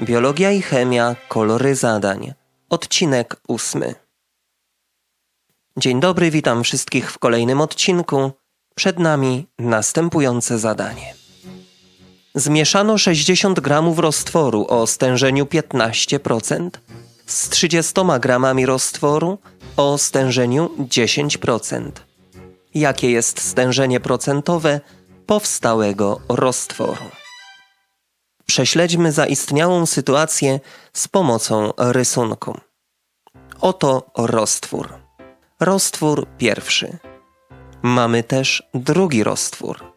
Biologia i chemia, kolory zadań. Odcinek ósmy. Dzień dobry, witam wszystkich w kolejnym odcinku. Przed nami następujące zadanie. Zmieszano 60 gramów roztworu o stężeniu 15% z 30 gramami roztworu o stężeniu 10%. Jakie jest stężenie procentowe powstałego roztworu? Prześledźmy zaistniałą sytuację z pomocą rysunku. Oto roztwór. Roztwór pierwszy. Mamy też drugi roztwór.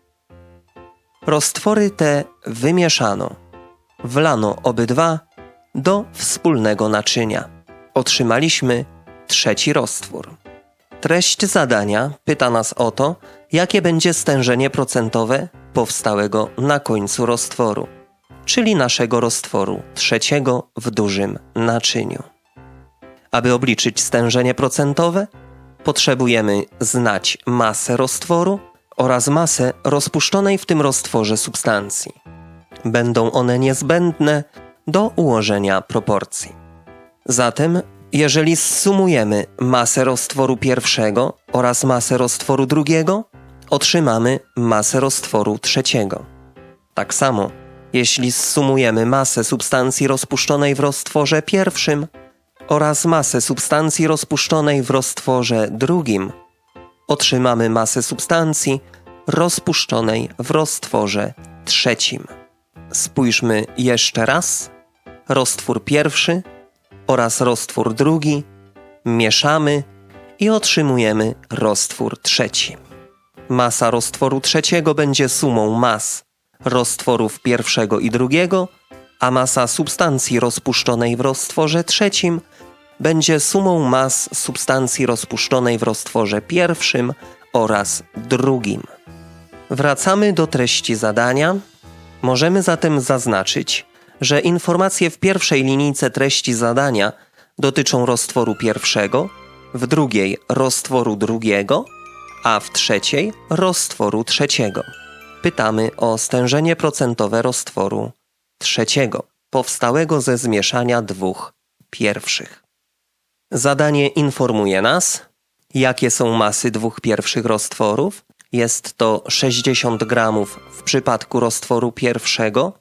Roztwory te wymieszano. Wlano obydwa do wspólnego naczynia. Otrzymaliśmy trzeci roztwór. Treść zadania pyta nas o to, jakie będzie stężenie procentowe powstałego na końcu roztworu, czyli naszego roztworu trzeciego w dużym naczyniu. Aby obliczyć stężenie procentowe, potrzebujemy znać masę roztworu oraz masę rozpuszczonej w tym roztworze substancji. Będą one niezbędne do ułożenia proporcji. Zatem, jeżeli zsumujemy masę roztworu pierwszego oraz masę roztworu drugiego, otrzymamy masę roztworu trzeciego. Tak samo, jeśli zsumujemy masę substancji rozpuszczonej w roztworze pierwszym oraz masę substancji rozpuszczonej w roztworze drugim, otrzymamy masę substancji rozpuszczonej w roztworze trzecim. Spójrzmy jeszcze raz. Roztwór pierwszy oraz roztwór drugi mieszamy i otrzymujemy roztwór trzeci. Masa roztworu trzeciego będzie sumą mas roztworów pierwszego i drugiego, a masa substancji rozpuszczonej w roztworze trzecim będzie sumą mas substancji rozpuszczonej w roztworze pierwszym oraz drugim. Wracamy do treści zadania. Możemy zatem zaznaczyć, że informacje w pierwszej linijce treści zadania dotyczą roztworu pierwszego, w drugiej roztworu drugiego, a w trzeciej roztworu trzeciego. Pytamy o stężenie procentowe roztworu trzeciego, powstałego ze zmieszania dwóch pierwszych. Zadanie informuje nas, jakie są masy dwóch pierwszych roztworów. Jest to 60 gramów w przypadku roztworu pierwszego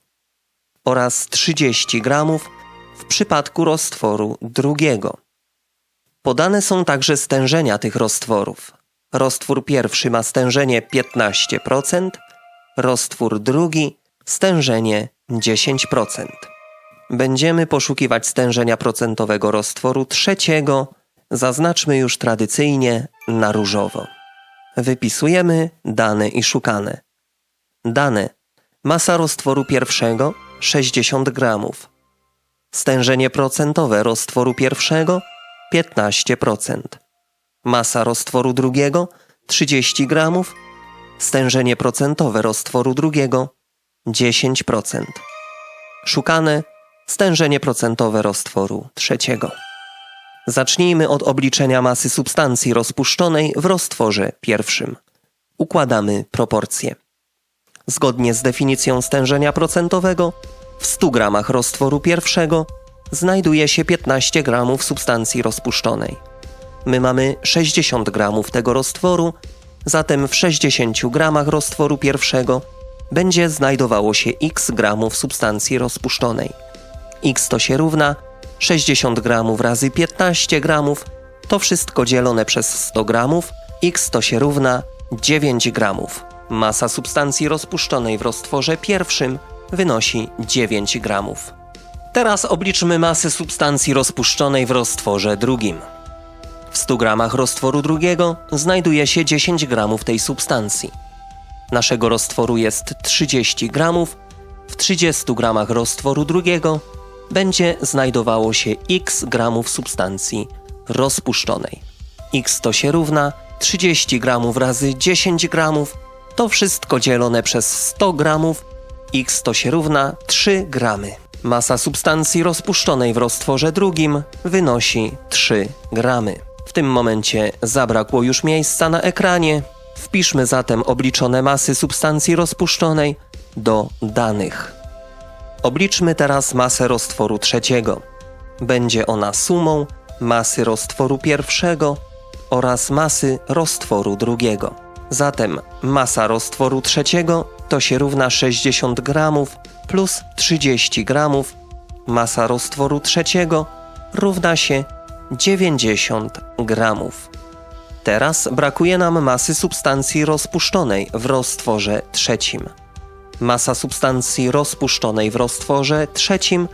oraz 30 gramów w przypadku roztworu drugiego. Podane są także stężenia tych roztworów. Roztwór pierwszy ma stężenie 15%, roztwór drugi stężenie 10%. Będziemy poszukiwać stężenia procentowego roztworu trzeciego, zaznaczmy już tradycyjnie na różowo. Wypisujemy dane i szukane. Dane. Masa roztworu pierwszego 60 gramów. Stężenie procentowe roztworu pierwszego 15%. Masa roztworu drugiego 30 gramów. Stężenie procentowe roztworu drugiego 10%. Szukane stężenie procentowe roztworu trzeciego. Zacznijmy od obliczenia masy substancji rozpuszczonej w roztworze pierwszym. Układamy proporcje. Zgodnie z definicją stężenia procentowego, w 100 gramach roztworu pierwszego znajduje się 15 gramów substancji rozpuszczonej. My mamy 60 gramów tego roztworu, zatem w 60 gramach roztworu pierwszego będzie znajdowało się x gramów substancji rozpuszczonej. x to się równa 60 gramów razy 15 gramów, to wszystko dzielone przez 100 gramów, x to się równa 9 gramów. Masa substancji rozpuszczonej w roztworze pierwszym wynosi 9 gramów. Teraz obliczmy masę substancji rozpuszczonej w roztworze drugim. W 100 gramach roztworu drugiego znajduje się 10 gramów tej substancji. Naszego roztworu jest 30 gramów, w 30 gramach roztworu drugiego będzie znajdowało się x gramów substancji rozpuszczonej. x to się równa 30 gramów razy 10 gramów, to wszystko dzielone przez 100 gramów, x to się równa 3 gramy. Masa substancji rozpuszczonej w roztworze drugim wynosi 3 gramy. W tym momencie zabrakło już miejsca na ekranie. Wpiszmy zatem obliczone masy substancji rozpuszczonej do danych. Obliczmy teraz masę roztworu trzeciego. Będzie ona sumą masy roztworu pierwszego oraz masy roztworu drugiego. Zatem masa roztworu trzeciego to się równa 60 gramów plus 30 gramów. Masa roztworu trzeciego równa się 90 gramów. Teraz brakuje nam masy substancji rozpuszczonej w roztworze trzecim. Masa substancji rozpuszczonej w roztworze trzecim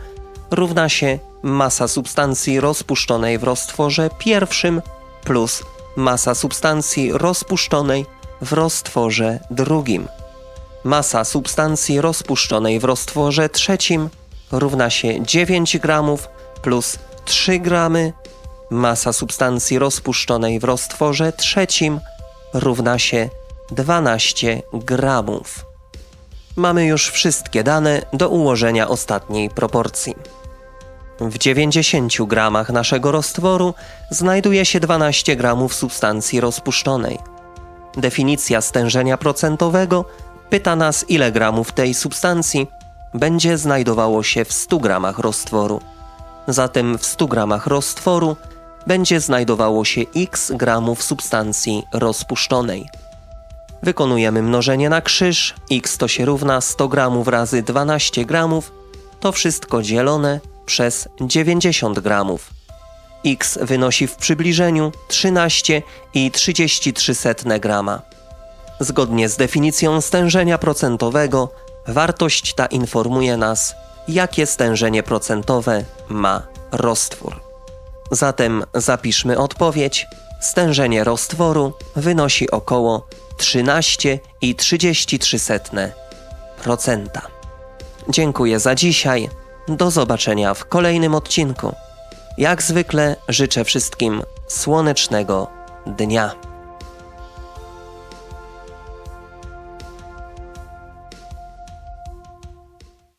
równa się masa substancji rozpuszczonej w roztworze pierwszym plus masa substancji rozpuszczonej w roztworze drugim. Masa substancji rozpuszczonej w roztworze trzecim równa się 9 gramów plus 3 gramy. Masa substancji rozpuszczonej w roztworze trzecim równa się 12 gramów. Mamy już wszystkie dane do ułożenia ostatniej proporcji. W 90 gramach naszego roztworu znajduje się 12 gramów substancji rozpuszczonej. Definicja stężenia procentowego pyta nas, ile gramów tej substancji będzie znajdowało się w 100 gramach roztworu. Zatem w 100 gramach roztworu będzie znajdowało się x gramów substancji rozpuszczonej. Wykonujemy mnożenie na krzyż, x to się równa 100 gramów razy 12 gramów, to wszystko dzielone przez 90 gramów. x wynosi w przybliżeniu 13,33 grama. Zgodnie z definicją stężenia procentowego, wartość ta informuje nas, jakie stężenie procentowe ma roztwór. Zatem zapiszmy odpowiedź. Stężenie roztworu wynosi około 13,33%. Dziękuję za dzisiaj. Do zobaczenia w kolejnym odcinku. Jak zwykle życzę wszystkim słonecznego dnia.